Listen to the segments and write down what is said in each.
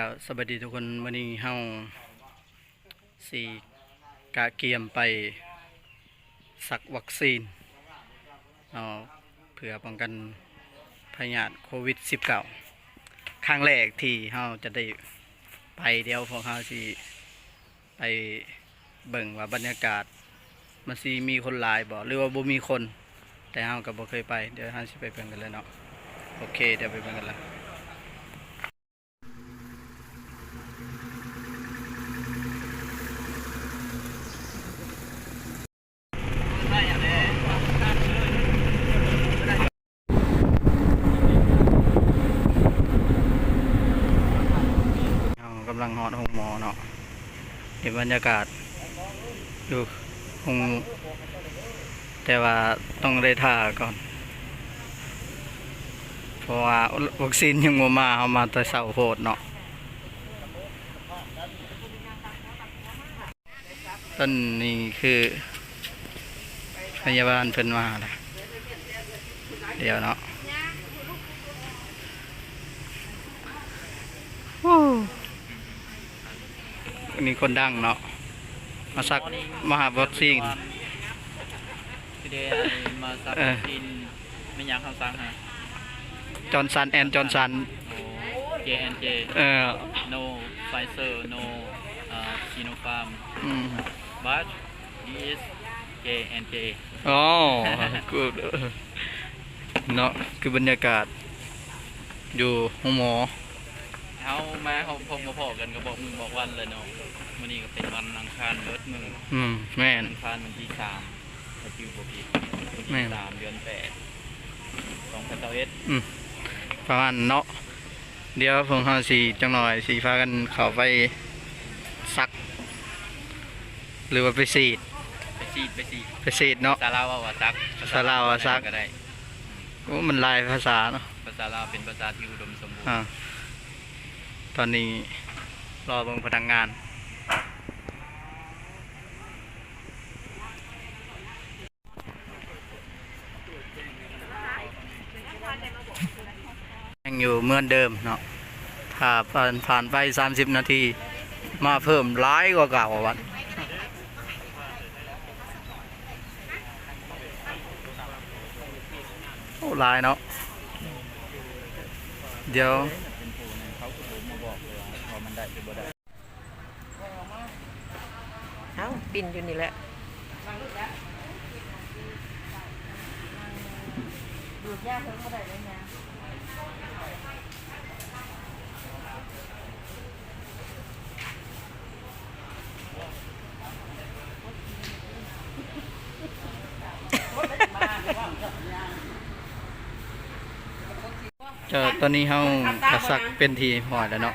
กับสวัสดีทุกคนวันนี้เฮาสี่กะเกียมไปสักวัคซีนเอาเพื่อป้องกันพยาธิโควิด -19 ครั้งแรกที่เฮาจะได้ไปเดียวพวกเฮาสิไปเบิ่งว่าบรรยากาศ มันสิมีคนหลายบ่หรือว่าบ่มีคน แต่เฮาก็บ่เคยไป เดี๋ยวเฮาสิไปเบิ่งกันเลยเนาะโอเค เดี๋ยวไปเบิ่งกันเลย เรากำลังหอดห้องหมอเนาะเห็น บรรยากาศอยู่ห้องแต่ว่าต้องได้ท่าก่อน เพราะว่าวัคซีนยังมาเอามาแต่เสาโหดเนาะต้นนี้คือพยาบาลเพิ่นมาละเดี๋ยวเนาะ อันนี้คนดังเนาะมาสักมาหาวัคซีนคือเดมาซักเออกินไม่อยากเข้าซังฮะจอร์นสันแอนจอร์นสันโอ้ J&J เออ no Pfizer no uh, Sinopharm อืม but this J&J อ๋อกูเนาะคือบรรยากาศอยู่ห้องหมอ เขามาเขาพบมาพอกันก็บอกมึงบอกวันเลยเนาะวันนี้ก็เป็นวันอังคารเบิดมืออืมแม่นอังคารวันที่สามถ้าจิวบผิดวันแม่ที่นสามเดือนแปดสองพันเอ็ดอืมประมาณเนาะเดี๋ยวผมเฮาสีจังหน่อยสีฟ้ากันเข้าไปซัก หรือว่าไปสีดไปซีดไปซีดไปสีดเนาะภาษาลาวว่าซักภาษาลาวว่าซัก ก็ได้โอ้มันหลายภาษาเนาะภาษาลาวเป็นภาษาที่อุดมสมบูรณ์ อ่า ตอนนี้รอเบิ่งพนักงาน ยังอยู่เหมือนเดิมเนาะถ้าผ่านผ่านไป 30 นาที มาเพิ่มร้ายกว่าเก่าวันโอ้ร้ายเนาะเดี๋ยว ได้หรือบ่ได้เอ้าปิ่นอยู่นี่แหละเจอตอนนี้เฮากระสักเป็นทีหอยแล้วเนาะ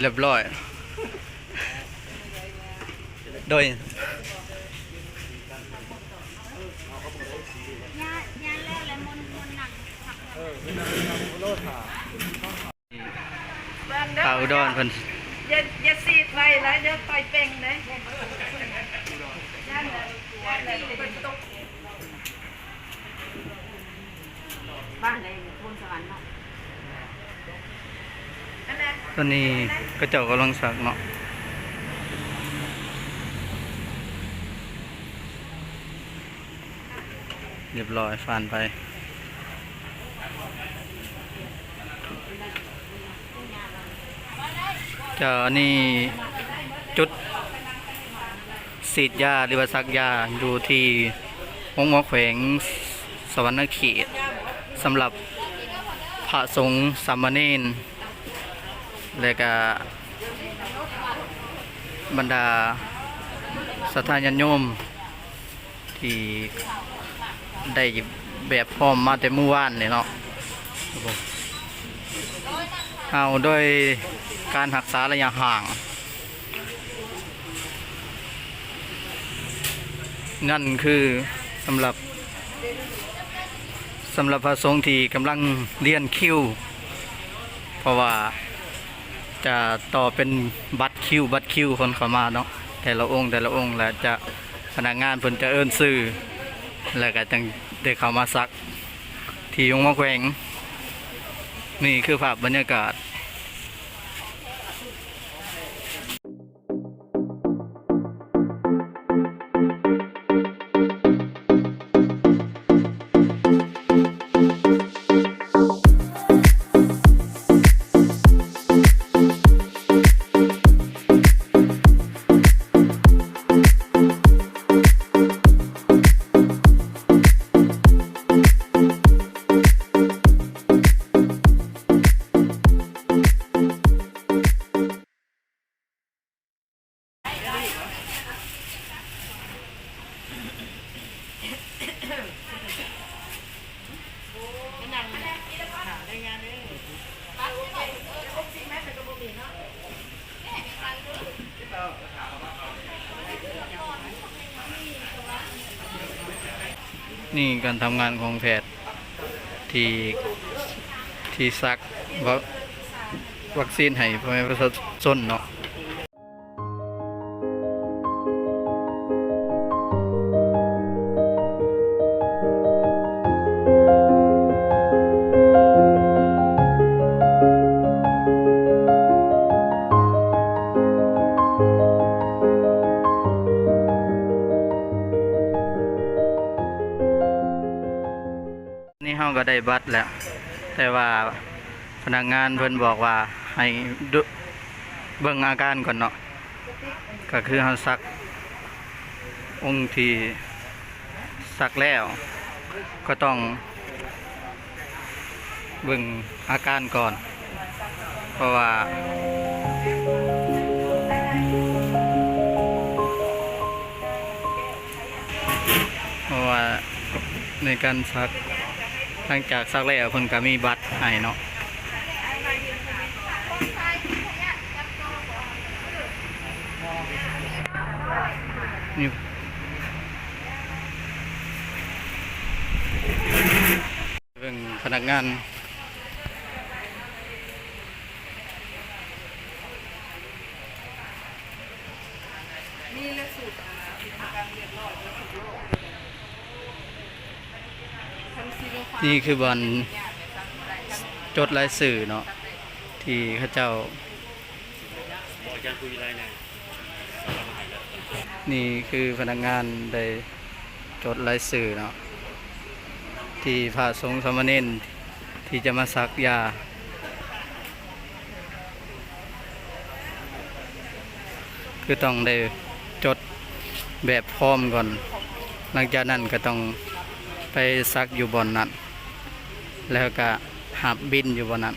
เรียบร้อย โดยข่าวอุดรเพิ่นอย่าอย่าซีดไว้นะเดี๋ยวต่อยเป่งนะย่านเลยย่านเลยบ้านไหนพนสวรรค์เนาะ ตอนนี้ก็เจ้ากำลังสักเนาะเรียบร้อยฟานไปจ้านี่จุดสีดยาหรือว่าซักยาอยู่ที่ห้องหมอแขวงสวรรณเขตสำหรับพระสงฆ์สามเณร และก็บรรดาสถานญาติโยม ที่ได้แบบพร้อมมาแต่เมื่อวานนี่ยเนาะเอาโดยการรักษาระยะห่าง นั่นคือสำหรับสำหรับพระสงฆ์ที่กำลังเรียนคิว เพราะว่า จะต่อเป็นบัตรคิว บัตรคิวคนเข้ามาเนาะแต่ละองค์แต่ละองค์แล้วจะพนักงานเพิ่นจะเอิ้นซื้อแล้วก็จังได้เข้ามาซัก ที่ยงมะแขวงนี่คือภาพบรรยากาศ นี่การทำงานของแพทย์ที่ที่ซักวัคซีนให้พม่ประชาชนเนาะ นี่เฮาก็ได้บัตรแล้ว แต่ว่าพนักงานเพิ่นบอกว่าให้ดูเบิ่งอาการก่อนเนาะก็คือเฮาซัก องค์ที่ซักแล้ว ก็ต้อง เบิ่งอาการก่อน เพราะว่าเพราะว่าในการซัก หลังจากซักแล้วเพิ่นก็มีบัตรให้เนาะนี่เบิ่งพนักงานนี่และสูตรการเรียนรอดและสุดโลก นี่คือบอลจดรายสื่อเนาะที่ข้าเจ้านี่คือพนักงานได้จดรายสื่อเนาะที่พระสงฆ์สามเณรที่จะมาซักยาคือต้องได้จดแบบพร้อมก่อน หลังจากนั้นก็ต้อง ไปซักอยู่บนนั้นแล้วก็หับบินอยู่บนนั้น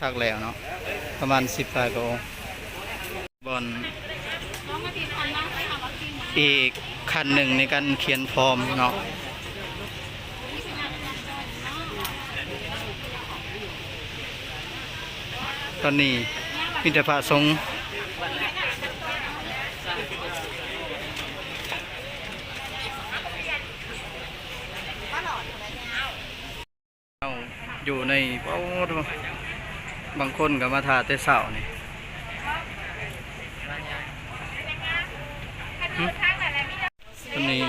ซักแล้วเนาะประมาณสิบปลายกองบนอีกคันหนึ่งในการเขียนฟอร์มเนาะตอนนี้มิตรพระสงฆ์ เราอยู่ในโอ้บางคนก็มาทาเต่เสานี่วันนี้